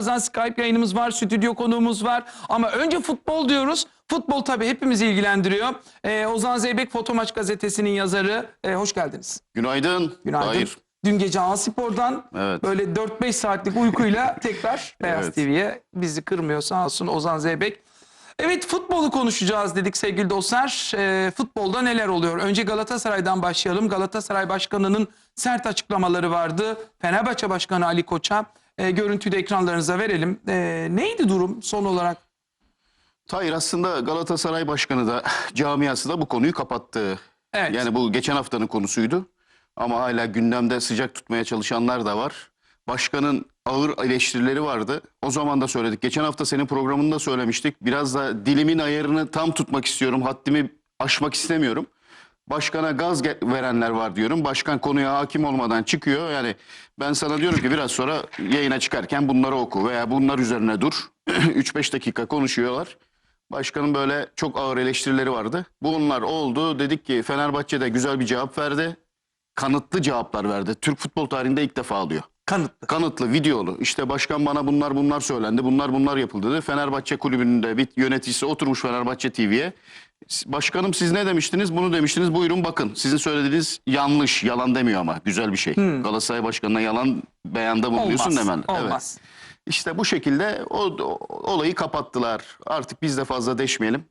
Birazdan Skype yayınımız var, stüdyo konuğumuz var. Ama önce futbol diyoruz. Futbol tabii hepimizi ilgilendiriyor. Ee, Ozan Zeybek Fotomaç gazetesinin yazarı. Ee, hoş geldiniz. Günaydın. Günaydın. Hayır. Dün gece A Spor'dan Evet. böyle 4-5 saatlik uykuyla tekrar Beyaz Evet. TV'ye bizi kırmıyor sağ olsun Ozan Zeybek. Evet futbolu konuşacağız dedik sevgili dostlar. Ee, futbolda neler oluyor? Önce Galatasaray'dan başlayalım. Galatasaray Başkanı'nın sert açıklamaları vardı. Fenerbahçe Başkanı Ali Koç'a e, görüntüyü de ekranlarınıza verelim. Ee, neydi durum son olarak? Hayır aslında Galatasaray Başkanı da camiası da bu konuyu kapattı. Evet. Yani bu geçen haftanın konusuydu. Ama hala gündemde sıcak tutmaya çalışanlar da var. Başkanın ağır eleştirileri vardı. O zaman da söyledik. Geçen hafta senin programında söylemiştik. Biraz da dilimin ayarını tam tutmak istiyorum. Haddimi aşmak istemiyorum. Başkana gaz verenler var diyorum. Başkan konuya hakim olmadan çıkıyor. Yani ben sana diyorum ki biraz sonra yayına çıkarken bunları oku veya bunlar üzerine dur. 3-5 dakika konuşuyorlar. Başkanın böyle çok ağır eleştirileri vardı. Bunlar oldu. Dedik ki Fenerbahçe de güzel bir cevap verdi. Kanıtlı cevaplar verdi. Türk futbol tarihinde ilk defa alıyor. Kanıtlı. Kanıtlı, videolu. İşte başkan bana bunlar bunlar söylendi. Bunlar bunlar yapıldı dedi. Fenerbahçe kulübünün de bir yöneticisi oturmuş Fenerbahçe TV'ye. Başkanım siz ne demiştiniz? Bunu demiştiniz. Buyurun bakın. Sizin söylediğiniz yanlış. Yalan demiyor ama. Güzel bir şey. Galatasaray Başkanı'na yalan beyanda bulunuyorsun Olmaz. hemen. Evet. Olmaz. İşte bu şekilde o, o- olayı kapattılar. Artık biz de fazla deşmeyelim.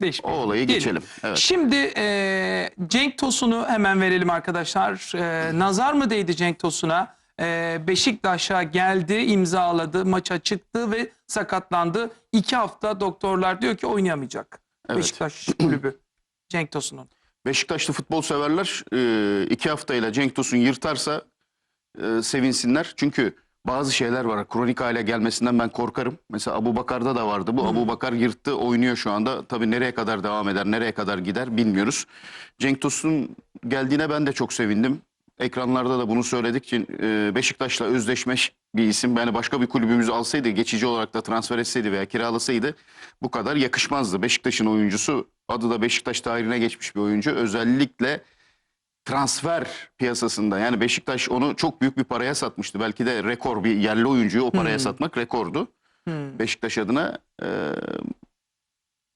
Değişmiyor. O olayı Gelin. geçelim. Evet. Şimdi e, Cenk Tosun'u hemen verelim arkadaşlar. E, nazar mı değdi Cenk Tosun'a? E, Beşiktaş'a geldi, imzaladı, maça çıktı ve sakatlandı. İki hafta doktorlar diyor ki oynayamayacak. Evet. Beşiktaş kulübü Cenk Tosun'un. Beşiktaşlı futbol severler e, iki haftayla Cenk Tosun yırtarsa e, sevinsinler. Çünkü bazı şeyler var. Kronik hale gelmesinden ben korkarım. Mesela Abu Bakar'da da vardı. Bu Abu Bakar yırttı, oynuyor şu anda. Tabii nereye kadar devam eder, nereye kadar gider bilmiyoruz. Cenk Tosun geldiğine ben de çok sevindim. Ekranlarda da bunu söyledik e, Beşiktaş'la özdeşmiş bir isim. Yani başka bir kulübümüz alsaydı, geçici olarak da transfer etseydi veya kiralasaydı bu kadar yakışmazdı. Beşiktaş'ın oyuncusu, adı da Beşiktaş tarihine geçmiş bir oyuncu. Özellikle transfer piyasasında yani Beşiktaş onu çok büyük bir paraya satmıştı. Belki de rekor bir yerli oyuncuyu o paraya satmak rekordu. Beşiktaş adına. Ee,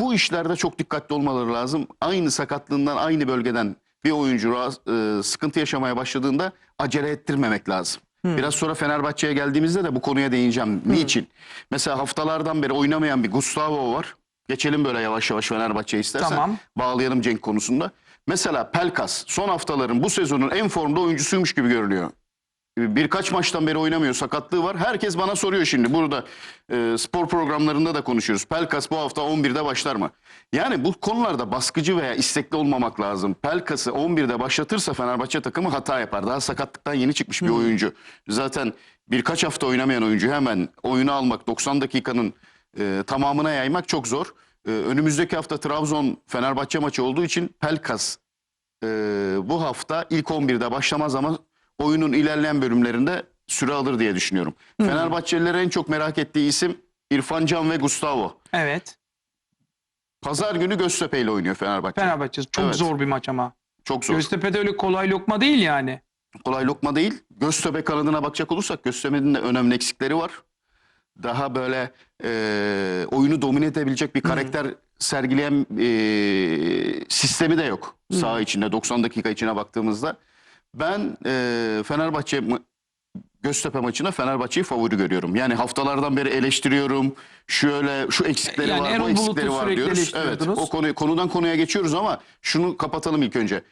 bu işlerde çok dikkatli olmaları lazım. Aynı sakatlığından aynı bölgeden bir oyuncu e, sıkıntı yaşamaya başladığında acele ettirmemek lazım. Biraz sonra Fenerbahçe'ye geldiğimizde de bu konuya değineceğim. Niçin? Mesela haftalardan beri oynamayan bir Gustavo var. Geçelim böyle yavaş yavaş Fenerbahçe'ye istersen. Tamam. Bağlayalım Cenk konusunda. Mesela Pelkas son haftaların bu sezonun en formda oyuncusuymuş gibi görünüyor. Birkaç maçtan beri oynamıyor. Sakatlığı var. Herkes bana soruyor şimdi. Burada e, spor programlarında da konuşuyoruz. Pelkas bu hafta 11'de başlar mı? Yani bu konularda baskıcı veya istekli olmamak lazım. Pelkas'ı 11'de başlatırsa Fenerbahçe takımı hata yapar. Daha sakatlıktan yeni çıkmış bir oyuncu. Zaten birkaç hafta oynamayan oyuncu hemen oyunu almak 90 dakikanın e, tamamına yaymak çok zor. E, önümüzdeki hafta Trabzon Fenerbahçe maçı olduğu için Pelkas e, bu hafta ilk 11'de başlamaz ama oyunun ilerleyen bölümlerinde süre alır diye düşünüyorum. Fenerbahçelilerin en çok merak ettiği isim İrfan Can ve Gustavo. Evet. Pazar günü Göztepe ile oynuyor Fenerbahçe. Fenerbahçe çok Evet. zor bir maç ama. Çok zor. Göztepe'de öyle kolay lokma değil yani. Kolay lokma değil. Göztepe kanadına bakacak olursak Göztepe'nin de önemli eksikleri var. Daha böyle e, oyunu domine edebilecek bir karakter sergileyen e, sistemi de yok. Saha içinde 90 dakika içine baktığımızda. Ben e, Fenerbahçe Göztepe maçına Fenerbahçe'yi favori görüyorum. Yani haftalardan beri eleştiriyorum. Şöyle şu eksikleri Yani var, Erol bu eksikleri var diyoruz. Evet. O konuyu konudan konuya geçiyoruz ama şunu kapatalım ilk önce.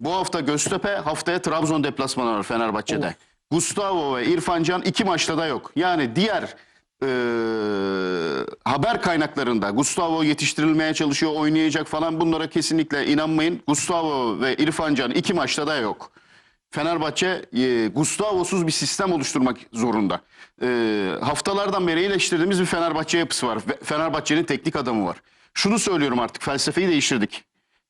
Bu hafta Göztepe, haftaya Trabzon deplasmanı var Fenerbahçe'de. Of. Gustavo ve İrfan Can iki maçta da yok. Yani diğer eee, haber kaynaklarında Gustavo yetiştirilmeye çalışıyor, oynayacak falan bunlara kesinlikle inanmayın. Gustavo ve İrfan Can iki maçta da yok. Fenerbahçe e, Gustavo'suz bir sistem oluşturmak zorunda. E, haftalardan beri eleştirdiğimiz bir Fenerbahçe yapısı var. Fenerbahçe'nin teknik adamı var. Şunu söylüyorum artık felsefeyi değiştirdik.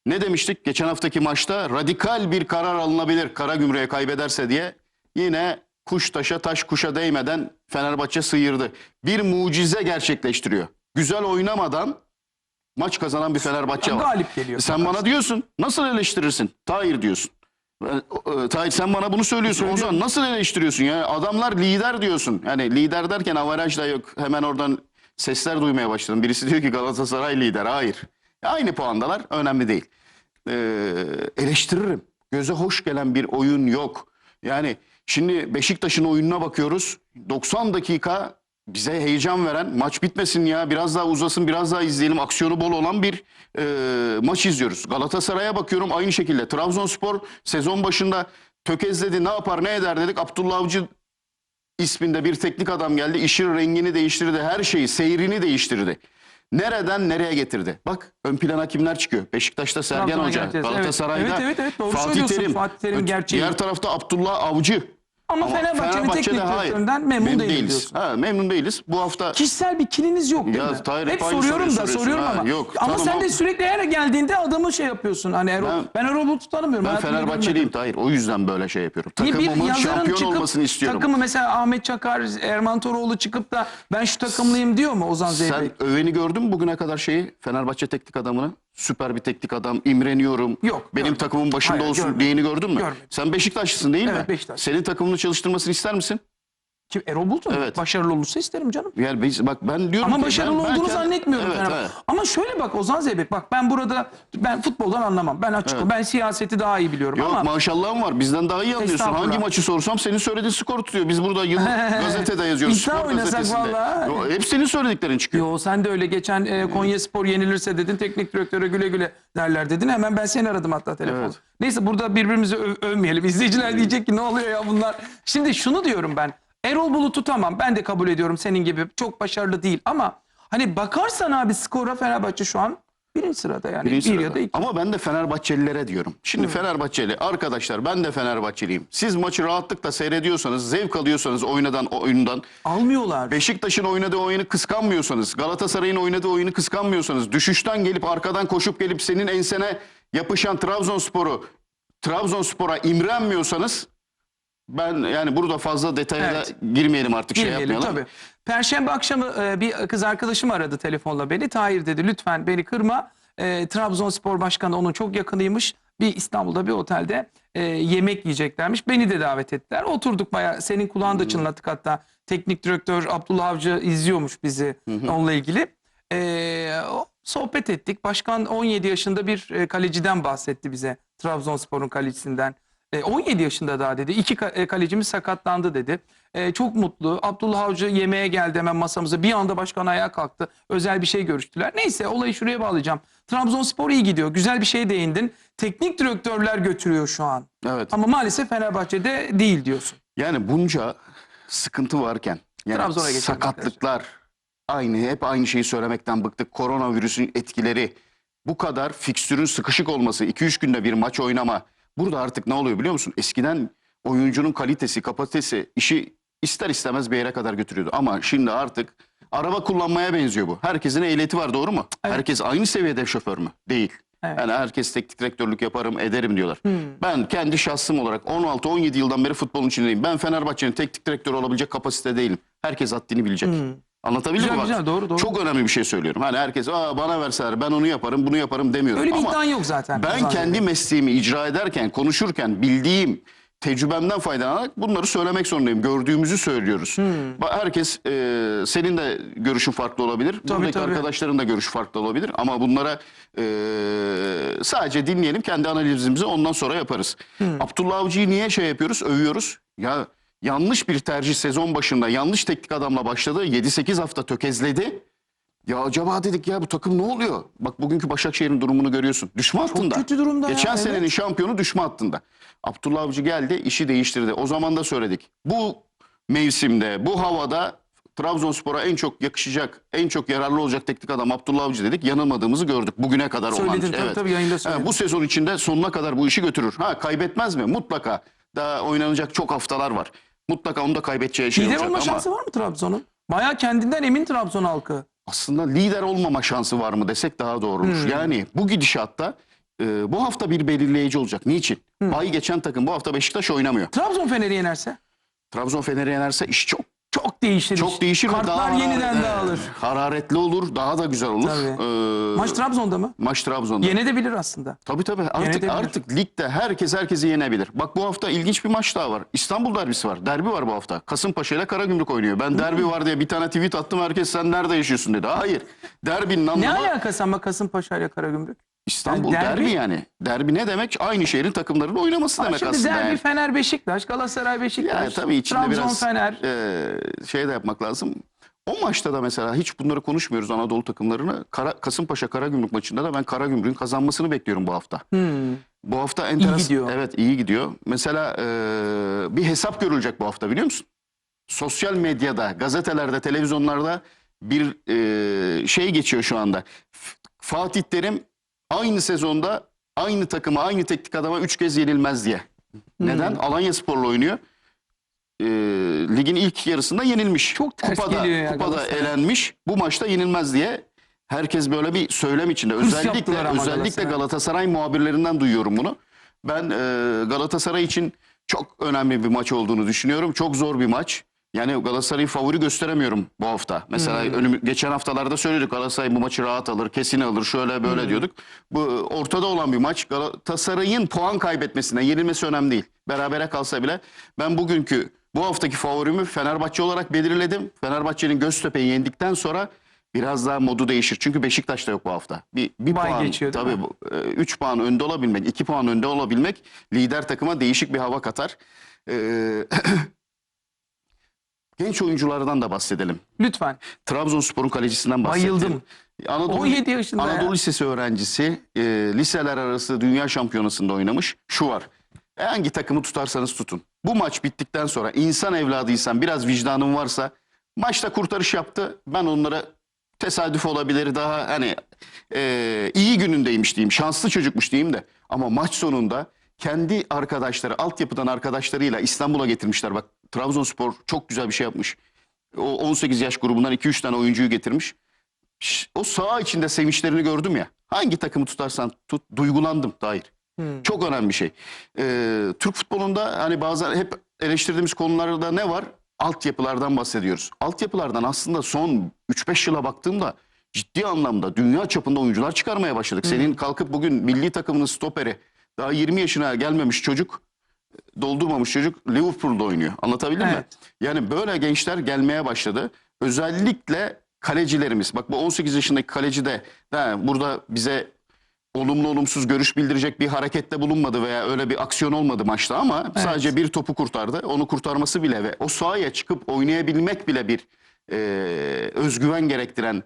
Ne demiştik? Geçen haftaki maçta radikal bir karar alınabilir. Kara gümrüğe kaybederse diye yine kuş taşa taş kuşa değmeden Fenerbahçe sıyırdı. Bir mucize gerçekleştiriyor. Güzel oynamadan maç kazanan bir Fenerbahçe var. Galip geliyor. Sen bana diyorsun nasıl eleştirirsin? Tahir diyorsun. E, Tahir sen bana bunu söylüyorsun. O zaman nasıl eleştiriyorsun ya? Adamlar lider diyorsun. Yani lider derken avaraj da yok. Hemen oradan sesler duymaya başladım. Birisi diyor ki Galatasaray lider. Hayır. Aynı puandalar. Önemli değil. E, eleştiririm. Göze hoş gelen bir oyun yok. Yani şimdi Beşiktaş'ın oyununa bakıyoruz. 90 dakika bize heyecan veren maç bitmesin ya biraz daha uzasın biraz daha izleyelim aksiyonu bol olan bir e, maç izliyoruz. Galatasaray'a bakıyorum aynı şekilde Trabzonspor sezon başında tökezledi ne yapar ne eder dedik Abdullah Avcı isminde bir teknik adam geldi işin rengini değiştirdi her şeyi seyrini değiştirdi. Nereden nereye getirdi? Bak ön plana kimler çıkıyor? Beşiktaş'ta Sergen Trabzon'a Hoca, geleceğiz. Evet. Galatasaray'da Evet, evet, evet, doğru Fatih söylüyorsun. Terim, Fatih Terim Öte- gerçeği. diğer tarafta Abdullah Avcı. Ama, Ama Fenerbahçe'nin Fenerbahçe'de teknik direktöründen memnun, değilim diyorsun. Ha, memnun değiliz. Bu hafta Kişisel bir kininiz yok değil Ya, mi? Tahir, Hep soruyorum da soruyorum Ha, ama. yok, ama tamam, sen de sürekli her geldiğinde adamı şey yapıyorsun. Hani Erol, ben, Ben- Erol Bulut'u tanımıyorum. ben Fenerbahçeliyim. Tahir. O yüzden böyle şey yapıyorum. Takımımın şampiyon çıkıp olmasını istiyorum. takımı mesela Ahmet Çakar, Erman Toroğlu çıkıp da ben şu takımlıyım diyor mu Ozan Sen Zeybek? öveni gördün mü bugüne kadar şeyi Fenerbahçe teknik adamını? Süper bir teknik adam. imreniyorum. Yok, Benim görmedim. takımın başında Hayır, olsun görmedim. diyeni gördün mü? Görmedim. Sen Beşiktaşlısın değil mi? Evet, Beşiktaş. Senin takımını çalıştırmasını ister misin? Kim, Erol Bulut mu? Evet. Başarılı olursa isterim canım. Yani biz, bak ben diyorum Ama ki başarılı ben, olduğunu kendim- zannetmiyorum. Evet, evet. Ama şöyle bak Ozan Zeybek bak ben burada ben futboldan anlamam. Ben açık Evet. ben siyaseti daha iyi biliyorum Yok ama maşallahım var. Bizden daha iyi anlıyorsun. Hangi maçı sorsam senin söylediğin skor tutuyor. Biz burada yıl gazetede yazıyoruz. İddia oynasak. Yo, hep senin söylediklerin çıkıyor. Yo sen de öyle geçen e, Konya Spor yenilirse dedin teknik direktöre güle güle derler dedin. Hemen ben seni aradım hatta telefon. Evet. Neyse burada birbirimizi öv- övmeyelim. İzleyiciler diyecek ki ne oluyor ya bunlar. Şimdi şunu diyorum ben. Erol Bulut'u tamam ben de kabul ediyorum senin gibi. Çok başarılı değil ama hani bakarsan abi skora Fenerbahçe şu an birinci sırada yani. Birinci bir sırada. ya da iki. Ama ben de Fenerbahçelilere diyorum. Şimdi Fenerbahçeli arkadaşlar ben de Fenerbahçeliyim. Siz maçı rahatlıkla seyrediyorsanız, zevk alıyorsanız oynadan oyundan, Almıyorlar. Beşiktaş'ın oynadığı oyunu kıskanmıyorsanız, Galatasaray'ın oynadığı oyunu kıskanmıyorsanız, düşüşten gelip arkadan koşup gelip senin ensene yapışan Trabzonspor'u Trabzonspor'a imrenmiyorsanız ben yani burada fazla detaya da Evet. girmeyelim artık şey Girmeyelim yapmayalım. tabii. Perşembe akşamı e, bir kız arkadaşım aradı telefonla beni. Tahir dedi lütfen beni kırma. E, Trabzonspor Başkanı onun çok yakınıymış. Bir İstanbul'da bir otelde e, yemek yiyeceklermiş. Beni de davet ettiler. Oturduk bayağı senin kulağını da çınlattık hatta. Teknik direktör Abdullah Avcı izliyormuş bizi onunla ilgili. E, sohbet ettik. Başkan 17 yaşında bir e, kaleciden bahsetti bize. Trabzonspor'un kalecisinden. E, 17 yaşında daha dedi. İki e, kalecimiz sakatlandı dedi. E, çok mutlu. Abdullah Avcı yemeğe geldi hemen masamıza. Bir anda başkan ayağa kalktı. Özel bir şey görüştüler. Neyse olayı şuraya bağlayacağım. Trabzonspor iyi gidiyor. Güzel bir şeye değindin. Teknik direktörler götürüyor şu an. Evet. Ama maalesef Fenerbahçe'de değil diyorsun. Yani bunca sıkıntı varken yani Trabzon'a geçelim sakatlıklar aynı hep aynı şeyi söylemekten bıktık. Koronavirüsün etkileri bu kadar fikstürün sıkışık olması 2-3 günde bir maç oynama. Burada artık ne oluyor biliyor musun? Eskiden oyuncunun kalitesi, kapasitesi işi ister istemez bir yere kadar götürüyordu. Ama şimdi artık araba kullanmaya benziyor bu. Herkesin ehliyeti var doğru mu? Evet. Herkes aynı seviyede şoför mü? Değil. Evet. Yani herkes teknik direktörlük yaparım, ederim diyorlar. Ben kendi şahsım olarak 16-17 yıldan beri futbolun içindeyim. Ben Fenerbahçe'nin teknik direktörü olabilecek kapasite değilim. Herkes haddini bilecek. Anlatabildim Güzel, mi? bak? güzel, doğru, doğru. Çok önemli bir şey söylüyorum. Hani herkes Aa, bana verseler ben onu yaparım, bunu yaparım demiyorum. Öyle bir Ama iddian yok zaten. ben Ozan kendi mesleğimi icra ederken, konuşurken bildiğim tecrübemden faydalanarak bunları söylemek zorundayım. Gördüğümüzü söylüyoruz. Ba- Herkes e, senin de görüşün farklı olabilir. Buradaki tabii. arkadaşların da görüşü farklı olabilir. Ama bunlara e, sadece dinleyelim. Kendi analizimizi ondan sonra yaparız. Abdullah Avcı'yı niye şey yapıyoruz? Övüyoruz. Ya yanlış bir tercih sezon başında yanlış teknik adamla başladı. 7-8 hafta tökezledi. Ya acaba dedik ya bu takım ne oluyor? Bak bugünkü Başakşehir'in durumunu görüyorsun. Düşme hattında. kötü durumda ya, Geçen evet. senenin şampiyonu düşme hattında. Abdullah Avcı geldi işi değiştirdi. O zaman da söyledik. Bu mevsimde bu havada Trabzonspor'a en çok yakışacak, en çok yararlı olacak teknik adam Abdullah Avcı dedik. Yanılmadığımızı gördük. Bugüne kadar olan. Söyledin, tabii, tabii, yayında söyledin. bu sezon içinde sonuna kadar bu işi götürür. Ha kaybetmez mi? Mutlaka. Daha oynanacak çok haftalar var. Mutlaka onu da kaybedeceği şey Lider olacak olma ama şansı var mı Trabzon'un? Baya kendinden emin Trabzon halkı. aslında lider olmama şansı var mı desek daha doğru olur. Hmm. Yani bu gidişatta e, bu hafta bir belirleyici olacak. Niçin? Hmm. Bay geçen takım bu hafta Beşiktaş oynamıyor. Trabzon Fener'i yenerse? Trabzon Fener'i yenerse iş çok çok değişir. Çok iş. değişir ve Kartlar daha yeniden hararet- dağılır. Hararetli olur, daha da güzel olur. Tabii. Ee, Maç Trabzon'da mı? maç Trabzon'da. Yenebilir aslında. Tabii tabii. Artık Yenebilir. artık ligde herkes herkesi yenebilir. Bak bu hafta ilginç bir maç daha var. İstanbul derbisi var. Derbi var bu hafta. Kasımpaşa ile Karagümrük oynuyor. Ben derbi var diye bir tane tweet attım. Herkes sen nerede yaşıyorsun dedi. Hayır. Derbinin Ne anlamı alakası ama Kasımpaşa ile Karagümrük? İstanbul Yani derbi- derbi, yani. Derbi ne demek? Aynı şehrin takımlarının oynaması Ama demek Şimdi aslında. derbi yani. Fener Beşiktaş, Galatasaray Beşiktaş, Yani tabii içinde Trabzon biraz Fener. e, şey de yapmak lazım. O maçta da mesela hiç bunları konuşmuyoruz Anadolu takımlarını. Kara, Kasımpaşa Karagümrük maçında da ben Karagümrük'ün kazanmasını bekliyorum bu hafta. Hmm. Bu hafta enteresan. gidiyor. Evet iyi gidiyor. Mesela e, bir hesap görülecek bu hafta biliyor musun? Sosyal medyada, gazetelerde, televizyonlarda bir e, şey geçiyor şu anda. Fatih Terim aynı sezonda aynı takıma, aynı teknik adama üç kez yenilmez diye. Neden? Alanya Spor'la oynuyor. E, ligin ilk yarısında yenilmiş. Çok ters kupada, geliyor ya Kupada elenmiş. Bu maçta yenilmez diye herkes böyle bir söylem içinde. Özellikle özellikle Galatasaray. Galatasaray muhabirlerinden duyuyorum bunu. Ben e, Galatasaray için çok önemli bir maç olduğunu düşünüyorum. Çok zor bir maç. Yani Galatasaray'ı favori gösteremiyorum bu hafta. Mesela önüm, geçen haftalarda söyledik Galatasaray bu maçı rahat alır, kesin alır, şöyle böyle diyorduk. Bu ortada olan bir maç. Galatasaray'ın puan kaybetmesine, yenilmesi önemli değil. Berabere kalsa bile ben bugünkü bu haftaki favorimi Fenerbahçe olarak belirledim. Fenerbahçe'nin Göztepe'yi yendikten sonra biraz daha modu değişir. Çünkü Beşiktaş'ta yok bu hafta. Bir, bir Bay puan, geçiyor tabii mi? 3 puan önde olabilmek, 2 puan önde olabilmek lider takıma değişik bir hava katar. Ee, genç oyunculardan da bahsedelim. Lütfen. Trabzonspor'un kalecisinden bahsettim. Bayıldım. Anadolu, 17 yaşında Anadolu ya. Lisesi öğrencisi e, liseler arası dünya şampiyonasında oynamış. Şu var. Hangi takımı tutarsanız tutun. Bu maç bittikten sonra insan evladıysan biraz vicdanın varsa maçta kurtarış yaptı. Ben onlara tesadüf olabilir daha hani e, iyi günündeymiş diyeyim. Şanslı çocukmuş diyeyim de. Ama maç sonunda kendi arkadaşları altyapıdan arkadaşlarıyla İstanbul'a getirmişler. Bak Trabzonspor çok güzel bir şey yapmış. O 18 yaş grubundan 2-3 tane oyuncuyu getirmiş. O saha içinde sevinçlerini gördüm ya. Hangi takımı tutarsan tut duygulandım Tahir. Çok önemli bir şey. Ee, Türk futbolunda hani bazen hep eleştirdiğimiz konularda ne var? Altyapılardan bahsediyoruz. Altyapılardan aslında son 3-5 yıla baktığımda ciddi anlamda dünya çapında oyuncular çıkarmaya başladık. Senin kalkıp bugün milli takımının stoperi daha 20 yaşına gelmemiş çocuk doldurmamış çocuk Liverpool'da oynuyor. Anlatabildim mi? Evet. Yani böyle gençler gelmeye başladı. Özellikle kalecilerimiz. Bak bu 18 yaşındaki kaleci de ha, burada bize olumlu olumsuz görüş bildirecek bir harekette bulunmadı veya öyle bir aksiyon olmadı maçta ama sadece bir topu kurtardı. Onu kurtarması bile ve o sahaya çıkıp oynayabilmek bile bir e, özgüven gerektiren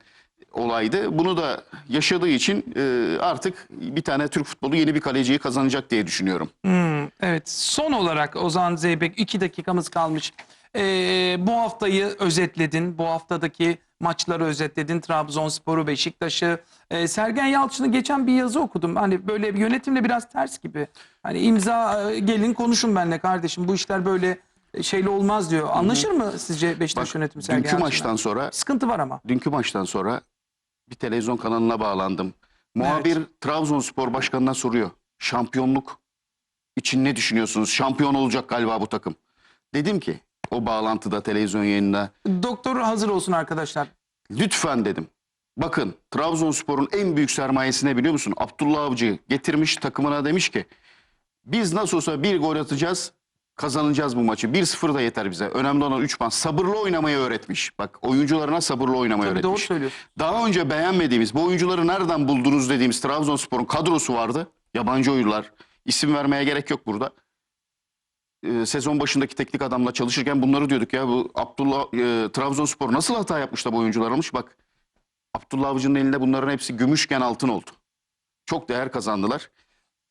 olaydı. Bunu da yaşadığı için e, artık bir tane Türk futbolu yeni bir kaleciyi kazanacak diye düşünüyorum. Hmm, evet. Son olarak Ozan Zeybek iki dakikamız kalmış. Ee, bu haftayı özetledin. Bu haftadaki maçları özetledin. Trabzonspor'u, Beşiktaş'ı. Ee, Sergen Yalçın'ı geçen bir yazı okudum. Hani böyle bir yönetimle biraz ters gibi. Hani imza e, gelin konuşun benimle kardeşim. Bu işler böyle şeyle olmaz diyor. Anlaşır mı sizce Beşiktaş Bak, yönetimi Sergen dünkü Yalçın'la? maçtan sonra Sıkıntı var ama. dünkü maçtan sonra bir televizyon kanalına bağlandım. Muhabir Trabzonspor Başkanı'na soruyor. Şampiyonluk için ne düşünüyorsunuz? Şampiyon olacak galiba bu takım. Dedim ki o bağlantıda televizyon yayında Doktor hazır olsun arkadaşlar. lütfen dedim. Bakın Trabzonspor'un en büyük sermayesi ne biliyor musun? Abdullah Avcı getirmiş takımına demiş ki biz nasıl olsa bir gol atacağız kazanacağız bu maçı. 1-0 da yeter bize. Önemli olan 3 puan. Sabırlı oynamayı öğretmiş. Bak oyuncularına sabırlı oynamayı Tabii doğru öğretmiş. söylüyorsun. Daha önce beğenmediğimiz, bu oyuncuları nereden buldunuz dediğimiz Trabzonspor'un kadrosu vardı. Yabancı oyuncular. İsim vermeye gerek yok burada. Ee, sezon başındaki teknik adamla çalışırken bunları diyorduk ya. Bu Abdullah e, Trabzonspor nasıl hata yapmış da bu oyuncular almış? Bak Abdullah Avcı'nın elinde bunların hepsi gümüşken altın oldu. Çok değer kazandılar.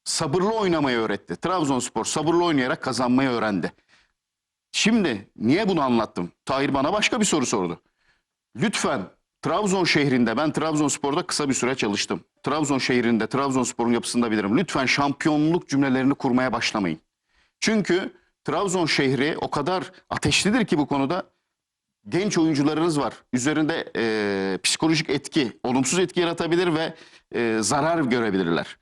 Sabırlı oynamayı öğretti. Trabzonspor sabırlı oynayarak kazanmayı öğrendi. Şimdi niye bunu anlattım? Tahir bana başka bir soru sordu. Lütfen Trabzon şehrinde ben Trabzonspor'da kısa bir süre çalıştım. Trabzon şehrinde Trabzonspor'un yapısını da bilirim. Lütfen şampiyonluk cümlelerini kurmaya başlamayın. Çünkü Trabzon şehri o kadar ateşlidir ki bu konuda genç oyuncularınız var. Üzerinde e, psikolojik etki, olumsuz etki yaratabilir ve e, zarar görebilirler.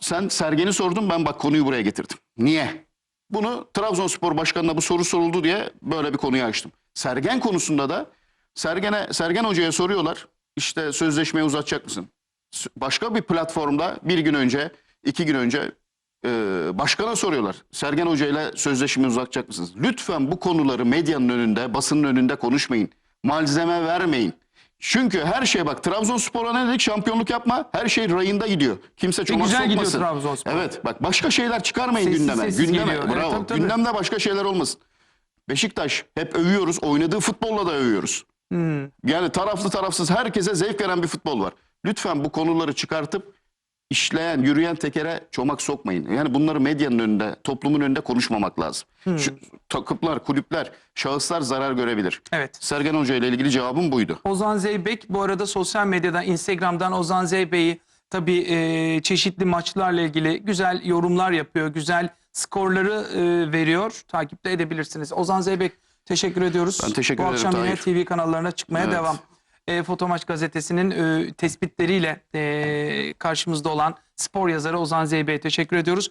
Sen Sergen'i sordun ben bak konuyu buraya getirdim. Niye? Bunu Trabzonspor Başkanı'na bu soru soruldu diye böyle bir konuyu açtım. Sergen konusunda da Sergen'e Sergen Hoca'ya soruyorlar. İşte sözleşmeyi uzatacak mısın? Başka bir platformda bir gün önce, iki gün önce e, başkana soruyorlar. Sergen Hoca ile sözleşmeyi uzatacak mısınız? Lütfen bu konuları medyanın önünde, basının önünde konuşmayın. Malzeme vermeyin. Çünkü her şey bak Trabzonspor'a ne dedik şampiyonluk yapma her şey rayında gidiyor. Kimse çomak güzel gidiyor sokmasın. Trabzonspor. Evet bak başka şeyler çıkarmayın Sessiz gündeme. sessiz gündeme geliyor. Evet, bravo. tabii, tabii. Gündemde başka şeyler olmasın. Beşiktaş hep övüyoruz. Oynadığı futbolla da övüyoruz. Hmm. Yani taraflı tarafsız herkese zevk veren bir futbol var. Lütfen bu konuları çıkartıp işleyen, yürüyen tekere çomak sokmayın. Yani bunları medyanın önünde, toplumun önünde konuşmamak lazım. Şu takımlar, kulüpler, şahıslar zarar görebilir. Evet. Sergen Hoca ile ilgili cevabım buydu. Ozan Zeybek bu arada sosyal medyadan Instagram'dan Ozan Zeybek'i tabii e, çeşitli maçlarla ilgili güzel yorumlar yapıyor. Güzel skorları e, veriyor. Takipte edebilirsiniz. Ozan Zeybek teşekkür ediyoruz. Ben teşekkür bu ederim akşam yine. TV kanallarına çıkmaya Evet. devam. E, Fotomaç gazetesinin e, tespitleriyle e, karşımızda olan spor yazarı Ozan Zeybek'e teşekkür ediyoruz.